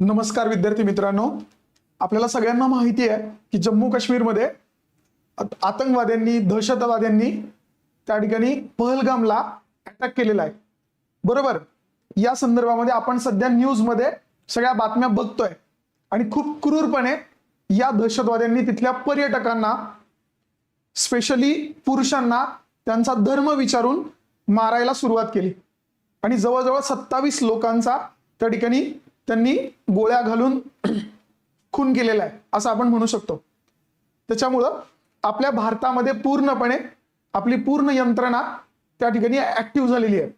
नमस्कार विद्यार्थी मित्रांनो. आपल्याला सगळ्यांना माहिती आहे की जम्मू काश्मीरमध्ये आतंकवाद्यांनी दहशतवाद्यांनी त्या ठिकाणी पहलगामला अटॅक केलेला आहे. बरोबर? या संदर्भामध्ये आपण सध्या न्यूजमध्ये सगळ्या बातम्या बघतोय. आणि खूप क्रूरपणे या दहशतवाद्यांनी तिथल्या पर्यटकांना स्पेशली पुरुषांना त्यांचा धर्म विचारून मारायला सुरुवात केली. आणि जवळजवळ सत्तावीस लोकांचा त्या ठिकाणी त्यांनी गोळ्या घालून खून केलेला आहे असं आपण म्हणू शकतो. त्याच्यामुळं आपल्या भारतामध्ये पूर्णपणे आपली पूर्ण यंत्रणा त्या ठिकाणी ऍक्टिव्ह झालेली आहे.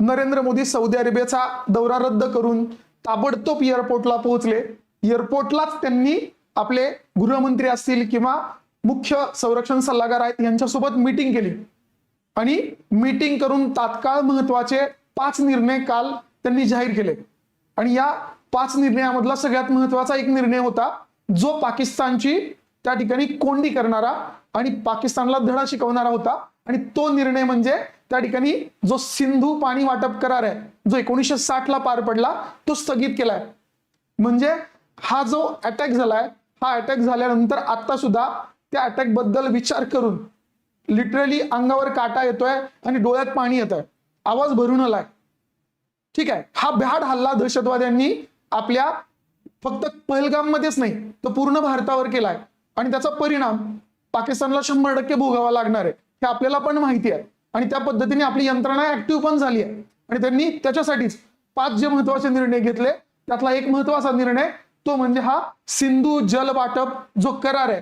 नरेंद्र मोदी सौदी अरेबियाचा दौरा रद्द करून ताबडतोब एअरपोर्टला पोहोचले. एअरपोर्टलाच त्यांनी आपले गृहमंत्री असतील किंवा मुख्य संरक्षण सल्लागार आहेत यांच्यासोबत मीटिंग केली. आणि मीटिंग करून तात्काळ महत्त्वाचे पाच निर्णय काल त्यांनी जाहीर केले. आणि या पाच निर्णयामधला सगळ्यात महत्त्वाचा एक निर्णय होता जो पाकिस्तानची त्या ठिकाणी कोंडी करणारा आणि पाकिस्तानला धडा शिकवणारा होता. आणि तो निर्णय म्हणजे त्या ठिकाणी जो सिंधू पाणी वाटप करार आहे जो एकोणीसशे साठ ला पार पडला तो स्थगित केलाय. म्हणजे हा जो अटॅक झालाय हा अटॅक झाल्यानंतर आता सुद्धा त्या अटॅकबद्दल विचार करून लिटरली अंगावर काटा येतोय आणि डोळ्यात पाणी येत आहे आवाज भरून आलाय. ठीक आहे. हा भ्याड हल्ला दहशतवाद्यांनी आपल्या फक्त पहलगाम मध्येच नाही तर पूर्ण भारतावर केलाय. आणि त्याचा परिणाम पाकिस्तानला शंभर टक्के भोगावा लागणार आहे. हे आपल्याला पण माहिती आहे. आणि त्या पद्धतीने आपली यंत्रणा ऍक्टिव्ह पण झाली आहे. आणि त्यांनी त्याच्यासाठीच पाच जे महत्त्वाचे निर्णय घेतले त्यातला एक महत्त्वाचा निर्णय तो म्हणजे हा सिंधू जल वाटप जो करार आहे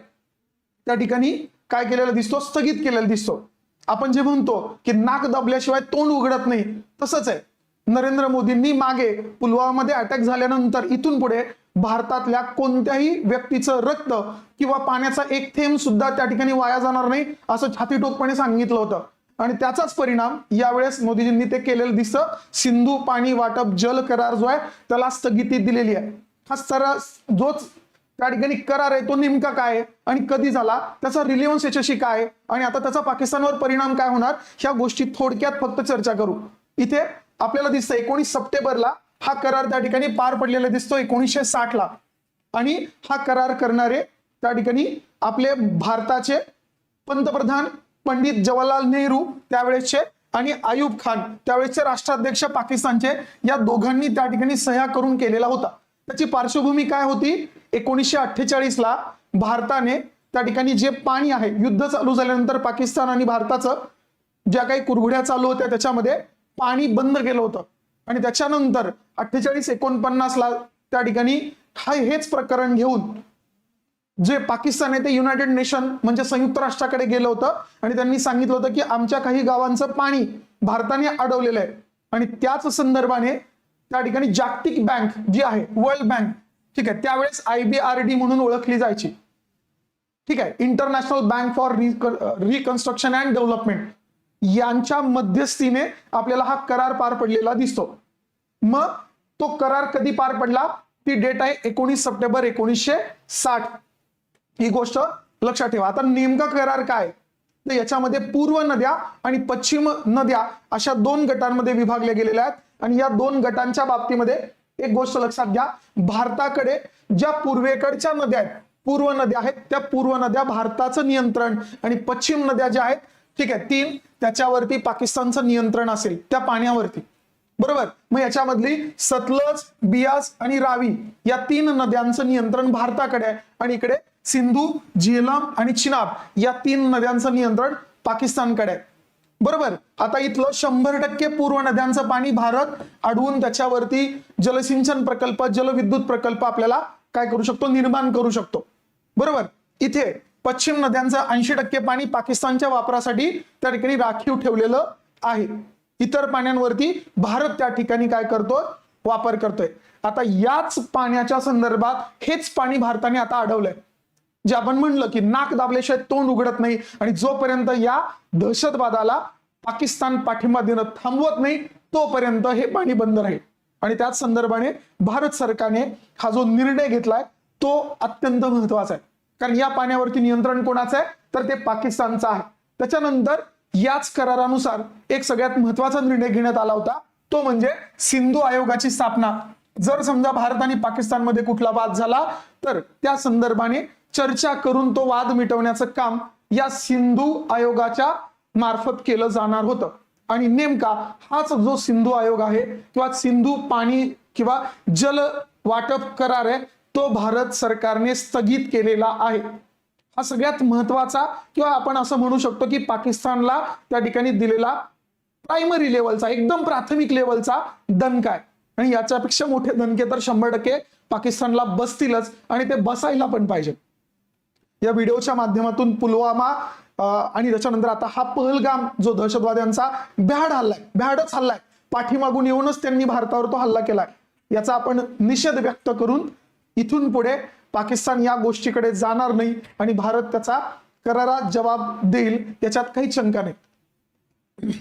त्या ठिकाणी काय केलेला दिसतो? स्थगित केलेला दिसतो. आपण जे म्हणतो की नाक दाबल्याशिवाय तोंड उघडत नाही तसंच आहे. नरेंद्र मोदींनी मागे पुलवामामध्ये अटॅक झाल्यानंतर इथून पुढे भारतातल्या कोणत्याही व्यक्तीचं रक्त किंवा पाण्याचा एक थेंब सुद्धा त्या ठिकाणी वाया जाणार नाही असं छातीटोकपणे सांगितलं होतं. आणि त्याचाच परिणाम यावेळेस मोदीजींनी ते केलेलं दिसतं. सिंधू पाणी वाटप जल करार जो आहे त्याला स्थगिती दिलेली आहे. हा सर जोच त्या ठिकाणी करार आहे तो नेमका काय आहे आणि कधी झाला त्याचा रिलेव्हन्स याच्याशी काय आणि आता त्याचा पाकिस्तानवर परिणाम काय होणार ह्या गोष्टी थोडक्यात फक्त चर्चा करू. इथे आपल्याला दिसतं एकोणीस सप्टेंबरला हा करार त्या ठिकाणी पार पडलेला दिसतो एकोणीसशे साठ ला आणि हा करार करणारे त्या ठिकाणी आपले भारताचे पंतप्रधान पंडित जवाहरलाल नेहरू त्यावेळेसचे आणि आयुब खान त्यावेळेसचे राष्ट्राध्यक्ष पाकिस्तानचे या दोघांनी त्या ठिकाणी सह्या करून केलेला होता. त्याची पार्श्वभूमी काय होती? एकोणीसशे अठ्ठेचाळीस ला भारताने त्या ठिकाणी जे पाणी आहे युद्ध चालू झाल्यानंतर पाकिस्तान आणि भारताचं ज्या काही कुरघुड्या चालू होत्या त्याच्यामध्ये पाणी बंद केलं होतं. आणि त्याच्यानंतर अठ्ठेचाळीस एकोणपन्नास ला त्या ठिकाणी हा हेच प्रकरण घेऊन जे पाकिस्तान आहे ते युनायटेड नेशन म्हणजे संयुक्त राष्ट्राकडे गेलं होतं. आणि त्यांनी सांगितलं होतं की आमच्या काही गावांचं पाणी भारताने अडवलेलं आहे. आणि त्याच संदर्भाने त्या ठिकाणी जागतिक बँक जी आहे वर्ल्ड बँक ठीक आहे त्यावेळेस आयबीआरडी म्हणून ओळखली जायची. ठीक आहे international bank for reconstruction and development यांच्या मध्यस्थीने आपल्याला हा करार पार पडलेला दिसतो. मग तो करार कधी पार पडला? ती डेट आहे एकोणीस सप्टेंबर एकोणीसशे साठ. ही गोष्ट लक्षात ठेवा. आता नेमका करार काय? तर याच्यामध्ये पूर्व नद्या आणि पश्चिम नद्या अशा दोन गटांमध्ये विभागल्या गेलेल्या आहेत. आणि या दोन गटांच्या बाबतीमध्ये एक गोष्ट लक्षात घ्या. भारताकडे ज्या पूर्वेकडच्या नद्या आहेत पूर्व नद्या आहेत त्या पूर्व नद्या भारताचं नियंत्रण आणि पश्चिम नद्या ज्या आहेत ठीक आहे तीन त्याच्यावरती पाकिस्तानचं नियंत्रण असेल त्या पाण्यावरती. बरोबर? मग याच्यामधली सतलज बियास आणि रावी या तीन नद्यांचं नियंत्रण भारताकडे आहे आणि इकडे सिंधू झेलम आणि चिनाब या तीन नद्यांचं नियंत्रण पाकिस्तानकडे आहे. बरोबर? आता इथलं शंभर टक्के पूर्व नद्यांचं पाणी भारत अडवून त्याच्यावरती जलसिंचन प्रकल्प जलविद्युत प्रकल्प आपल्याला काय करू शकतो? निर्माण करू शकतो. बरोबर? इथे पश्चिम नद्यांचं ऐंशी टक्के पाणी पाकिस्तानच्या वापरासाठी त्या ठिकाणी राखीव ठेवलेलं आहे. इतर पाण्यांवरती भारत त्या ठिकाणी काय करतोय? वापर करतोय. आता याच पाण्याच्या संदर्भात हेच पाणी भारताने आता अडवलंय. जे आपण म्हणलं की नाक दाबल्याशिवाय तोंड उघडत नाही आणि जोपर्यंत या दहशतवादाला पाकिस्तान पाठिंबा देणं थांबवत नाही तोपर्यंत हे पाणी बंद राहील. आणि त्याच संदर्भाने भारत सरकारने हा जो निर्णय घेतलाय तो अत्यंत महत्त्वाचा आहे. कारण या पाण्यावरती नियंत्रण कोणाचं आहे? तर ते पाकिस्तानचं आहे. त्याच्यानंतर याच करारानुसार एक सगळ्यात महत्त्वाचा निर्णय घेण्यात आला होता. तो म्हणजे सिंधू आयोगाची स्थापना. जर समजा भारत आणि पाकिस्तानमध्ये कुठला वाद झाला तर त्या संदर्भाने चर्चा करून तो वाद मिटवण्याचं काम या सिंधू आयोगाच्या मार्फत केलं जाणार होतं. आणि नेमका हाच जो सिंधू आयोग आहे किंवा सिंधू पाणी किंवा जल वाटप करार आहे तो भारत सरकारने स्थगित केलेला आहे. हा सगळ्यात महत्त्वाचा किंवा आपण असं म्हणू शकतो की पाकिस्तानला त्या ठिकाणी दिलेला प्रायमरी लेवलचा एकदम प्राथमिक लेवलचा दणका आहे. आणि याच्यापेक्षा मोठे दणके तर शंभर टक्के पाकिस्तानला बसतीलच आणि ते बसायला पण पाहिजे. या व्हिडिओच्या माध्यमातून पुलवामा आणि त्याच्यानंतर आता हा पहलगाम जो दहशतवाद्यांचा भ्याड हल्लाय भ्याडच हल्लाय. पाठीमागून येऊनच त्यांनी भारतावर तो हल्ला केलाय. याचा आपण निषेध व्यक्त करून इथून पुढे पाकिस्तान या गोष्टीकडे जाणार नाही आणि भारत त्याचा करारा जबाब देईल याच्यात काही शंका नाही